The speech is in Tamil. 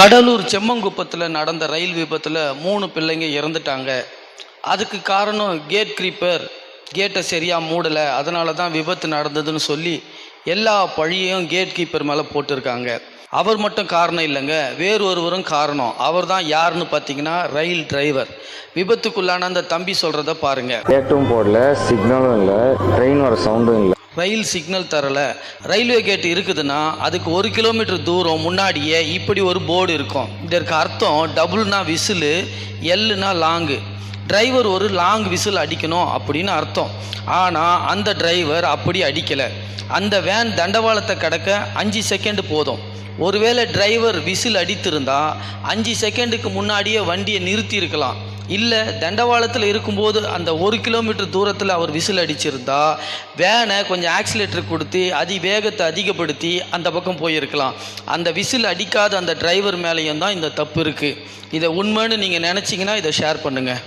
கடலூர் செம்மங்குப்பத்தில் நடந்த ரயில் விபத்தில் மூணு பிள்ளைங்க இறந்துட்டாங்க. அதுக்கு காரணம் கேட் கிரீப்பர் கேட்டை சரியாக மூடலை. அதனால தான் விபத்து நடந்ததுன்னு சொல்லி எல்லா பழியையும் கேட் கீப்பர் மேலே போட்டிருக்காங்க. அவர் மட்டும் காரணம் இல்லைங்க. வேறு ஒருவரும் காரணம். அவர் தான் யாருன்னு பார்த்தீங்கன்னா ரயில் டிரைவர் விபத்துக்குள்ளான அந்த தம்பி சொல்கிறத பாருங்கள் கேட்டும் போடல சிக்னலும் இல்லை ட்ரெயின் வர சவுண்டும் இல்லை. ரயில் சிக்னல் தரல. ரயில்வே கேட் இருக்குதுன்னா அதுக்கு ஒரு கிலோமீட்டர் தூரம் முன்னாடியே இப்படி ஒரு போர்டு இருக்கும். இதற்கு அர்த்தம் டபுள்னா விசிலு எல்லுனா லாங்கு டிரைவர் ஒரு லாங் விசில் அடிக்கணும் அப்படின்னு அர்த்தம். ஆனால் அந்த டிரைவர் அப்படி அடிக்கலை. அந்த வேன் தண்டவாளத்தை கடக்க அஞ்சு செகண்ட் போதும். ஒருவேளை டிரைவர் விசில் அடித்திருந்தால் அஞ்சு செகண்டுக்கு முன்னாடியே வண்டியை நிறுத்தியிருக்கலாம் இல்லை தண்டவாளத்தில் இருக்கும்போது அந்த ஒரு கிலோமீட்டர் தூரத்தில் அவர் விசில் அடிச்சிருந்தா வேனை கொஞ்சம் ஆக்சிலேட்டர் கொடுத்து அதி வேகத்தை அதிகப்படுத்தி அந்த பக்கம் போயிருக்கலாம். அந்த விசில் அடிக்காத அந்த டிரைவர் மேலேயும் தான் இந்த தப்பு இருக்குது இதை உண்மைன்னு நீங்கள் நினச்சிங்கன்னா இதை ஷேர் பண்ணுங்கள்